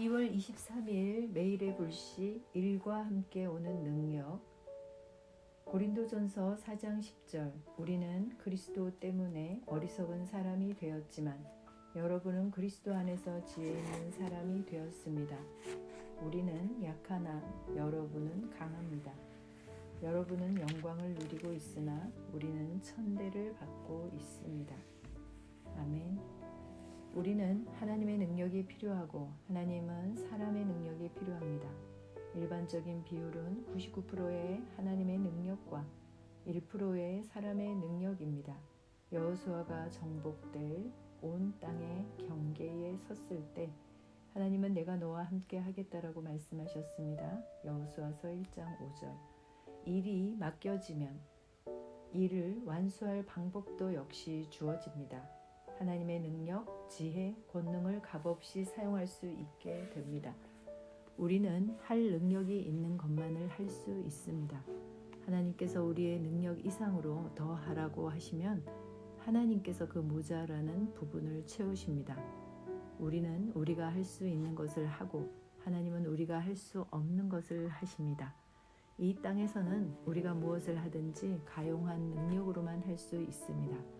2월 23일 매일의 불시 일과 함께 오는 능력 고린도전서 4장 10절 우리는 그리스도 때문에 어리석은 사람이 되었지만 여러분은 그리스도 안에서 지혜 있는 사람이 되었습니다. 우리는 약하나 여러분은 강합니다. 여러분은 영광을 누리고 있으나 우리는 천대를 받고 있습니다. 우리는 하나님의 능력이 필요하고 하나님은 사람의 능력이 필요합니다. 일반적인 비율은 99%의 하나님의 능력과 1%의 사람의 능력입니다. 여호수아가 정복될 온 땅의 경계에 섰을 때 하나님은 내가 너와 함께 하겠다라고 말씀하셨습니다. 여호수아서 1장 5절. 일이 맡겨지면 일을 완수할 방법도 역시 주어집니다. 하나님의 능력, 지혜, 권능을 값없이 사용할 수 있게 됩니다. 우리는 할 능력이 있는 것만을 할 수 있습니다. 하나님께서 우리의 능력 이상으로 더 하라고 하시면 하나님께서 그 모자라는 부분을 채우십니다. 우리는 우리가 할 수 있는 것을 하고 하나님은 우리가 할 수 없는 것을 하십니다. 이 땅에서는 우리가 무엇을 하든지 가용한 능력으로만 할 수 있습니다.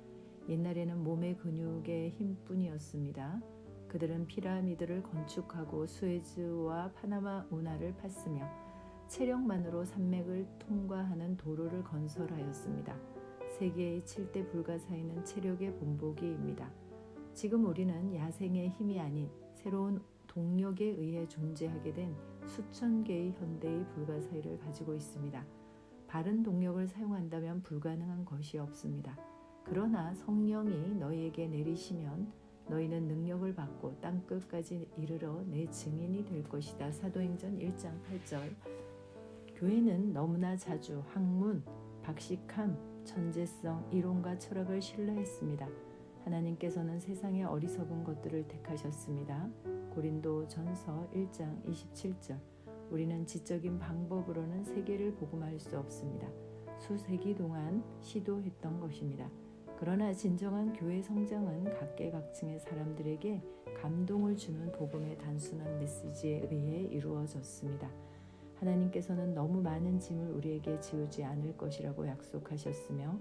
옛날에는 몸의 근육의 힘뿐이었습니다. 그들은 피라미드를 건축하고 수에즈와 파나마 운하를 팠으며 체력만으로 산맥을 통과하는 도로를 건설하였습니다. 세계의 7대 불가사의는 체력의 본보기입니다. 지금 우리는 야생의 힘이 아닌 새로운 동력에 의해 존재하게 된 수천 개의 현대의 불가사의를 가지고 있습니다. 바른 동력을 사용한다면 불가능한 것이 없습니다. 그러나 성령이 너희에게 내리시면 너희는 능력을 받고 땅 끝까지 이르러 내 증인이 될 것이다. 사도행전 1장 8절. 교회는 너무나 자주 학문, 박식함, 천재성, 이론과 철학을 신뢰했습니다. 하나님께서는 세상의 어리석은 것들을 택하셨습니다. 고린도 전서 1장 27절. 우리는 지적인 방법으로는 세계를 복음할 수 없습니다. 수세기 동안 시도했던 것입니다. 그러나 진정한 교회 성장은 각계각층의 사람들에게 감동을 주는 복음의 단순한 메시지에 의해 이루어졌습니다. 하나님께서는 너무 많은 짐을 우리에게 지우지 않을 것이라고 약속하셨으며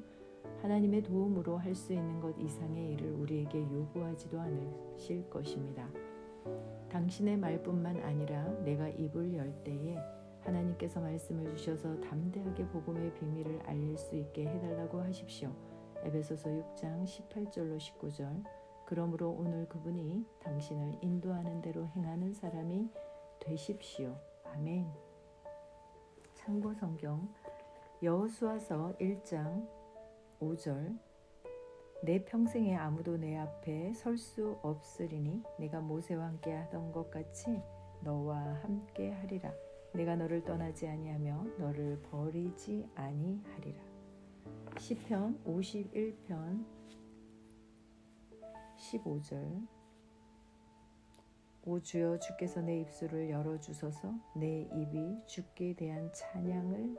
하나님의 도움으로 할 수 있는 것 이상의 일을 우리에게 요구하지도 않으실 것입니다. 당신의 말뿐만 아니라 내가 입을 열 때에 하나님께서 말씀을 주셔서 담대하게 복음의 비밀을 알릴 수 있게 해달라고 하십시오. 에베소서 6장 18절로 19절 그러므로 오늘 그분이 당신을 인도하는 대로 행하는 사람이 되십시오. 아멘. 참고 성경 여호수아서 1장 5절 내 평생에 아무도 내 앞에 설 수 없으리니 내가 모세와 함께 하던 것 같이 너와 함께 하리라 내가 너를 떠나지 아니하며 너를 버리지 아니하리라 시편 51편 15절 오 주여 주께서 내 입술을 열어 주소서 내 입이 주께 대한 찬양을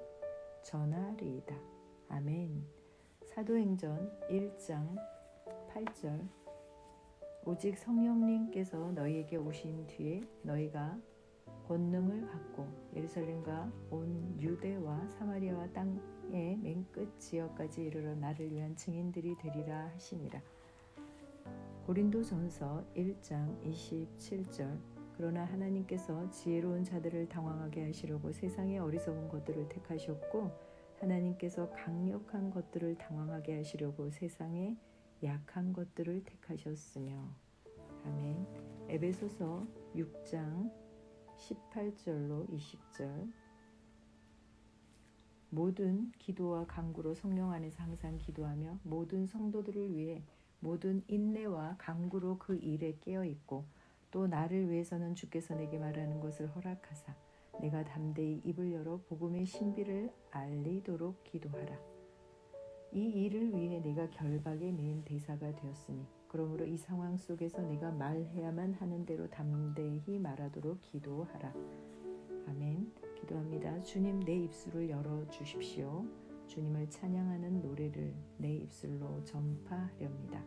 전하리이다. 아멘. 사도행전 1장 8절 오직 성령님께서 너희에게 오신 뒤에 너희가 권능을 받고 예루살렘과 온 유대와 사마리아와 땅의 맨 끝 지역까지 이르러 나를 위한 증인들이 되리라 하시니라. 고린도전서 1장 27절 그러나 하나님께서 지혜로운 자들을 당황하게 하시려고 세상의 어리석은 것들을 택하셨고 하나님께서 강력한 것들을 당황하게 하시려고 세상의 약한 것들을 택하셨으며 아멘. 에베소서 6장 18절로 20절 모든 기도와 간구로 성령 안에서 항상 기도하며 모든 성도들을 위해 모든 인내와 간구로 그 일에 깨어 있고 또 나를 위해서는 주께서 내게 말하는 것을 허락하사 내가 담대히 입을 열어 복음의 신비를 알리도록 기도하라. 이 일을 위해 내가 결박에 매인 대사가 되었으니 그러므로 이 상황 속에서 내가 말해야만 하는 대로 담대히 말하도록 기도하라. 아멘. 기도합니다. 주님 내 입술을 열어 주십시오. 주님을 찬양하는 노래를 내 입술로 전파하렵니다.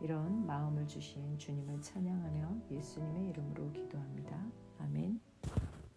이런 마음을 주신 주님을 찬양하며 예수님의 이름으로 기도합니다.